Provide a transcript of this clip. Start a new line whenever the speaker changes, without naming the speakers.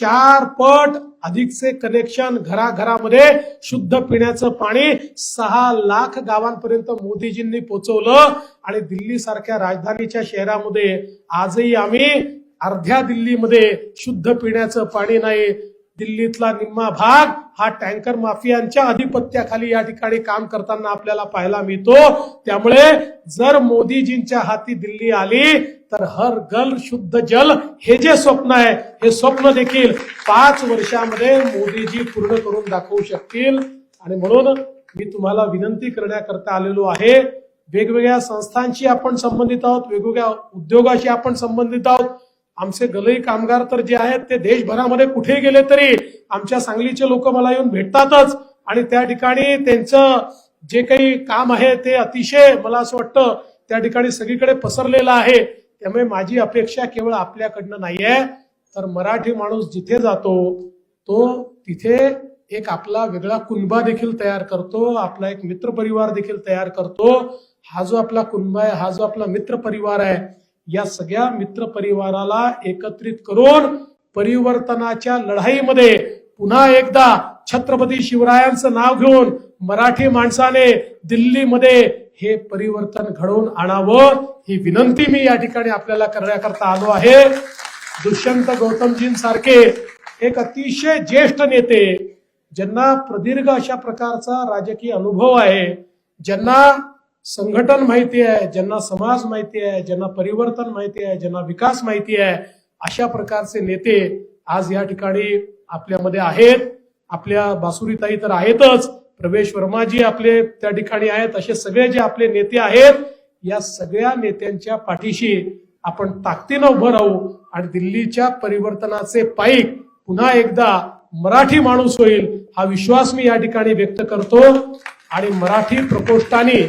चार पट अधिकचे कनेक्शन घराघरामध्ये शुद्ध पिण्याचं पाणी सहा लाख गावांपर्यंत मोदीजींनी पोहोचवलं आणि दिल्ली सारख्या राजधानीच्या शहरामध्ये आजही आम्ही अर्ध्या दिल्लीमध्ये शुद्ध पिण्याचं पाणी नाही दिल्लीतला निम्मा भाग हा टँकर माफियांच्या अधिपत्याखाली या ठिकाणी काम करताना आपल्याला पाहायला मिळतो. त्यामुळे जर मोदीजींच्या हाती दिल्ली आली तर हर गल शुद्ध जल हे जे स्वप्न आहे हे स्वप्न देखील पाच वर्षामध्ये मोदीजी पूर्ण करून दाखवू शकतील. आणि म्हणून मी तुम्हाला विनंती करण्याकरता आलेलो आहे वेगवेगळ्या संस्थांशी आपण संबंधित आहोत वेगवेगळ्या उद्योगाशी आपण संबंधित आहोत आमचे गलई कामगार तर जे आहेत ते देशभरामध्ये कुठे गेले तरी आमच्या सांगलीचे लोक मला येऊन भेटतातच. आणि त्या ठिकाणी त्यांचं जे काही काम आहे ते अतिशय मला असं वाटतं त्या ठिकाणी सगळीकडे पसरलेलं आहे. त्यामुळे माझी अपेक्षा केवळ आपल्याकडनं नाहीये. तर मराठी माणूस जिथे जातो तो तिथे एक आपला वेगळा कुणबा देखील तयार करतो आपला एक मित्र परिवार देखील तयार करतो. हा जो आपला कुणबा आहे हा जो आपला मित्र परिवार आहे या सगळ्या मित्र परिवाराला एकत्रित करून परिवर्तनाच्या लढाईमध्ये पुन्हा एकदा छत्रपती शिवरायांचं नाव घेऊन मराठी माणसाने दिल्लीमध्ये हे परिवर्तन घडवून आणावं ही विनंती मी या ठिकाणी आपल्याला करण्याकरता आलो आहे. दुष्यंत गौतमजींसारखे एक अतिशय ज्येष्ठ नेते ज्यांना प्रदीर्घ अशा प्रकारचा राजकीय अनुभव आहे ज्यांना संघटन माहिती आहे ज्यांना समाज माहिती आहे ज्यांना परिवर्तन माहिती आहे ज्यांना विकास माहिती आहे अशा प्रकारचे नेते आज या ठिकाणी आपल्यामध्ये आहेत. आपल्या बासुरीताई तर आहेतच. प्रवेश वर्माजी आपले त्या ठिकाणी आहेत. असे सगळे जे आपले नेते आहेत या सगळ्या नेत्यांच्या पाठीशी आपण ताकदीनं उभं राहू आणि दिल्लीच्या परिवर्तनाचे पाईक पुन्हा एकदा मराठी माणूस होईल हा विश्वास मी या ठिकाणी व्यक्त करतो. आणि मराठी प्रकोष्ठाने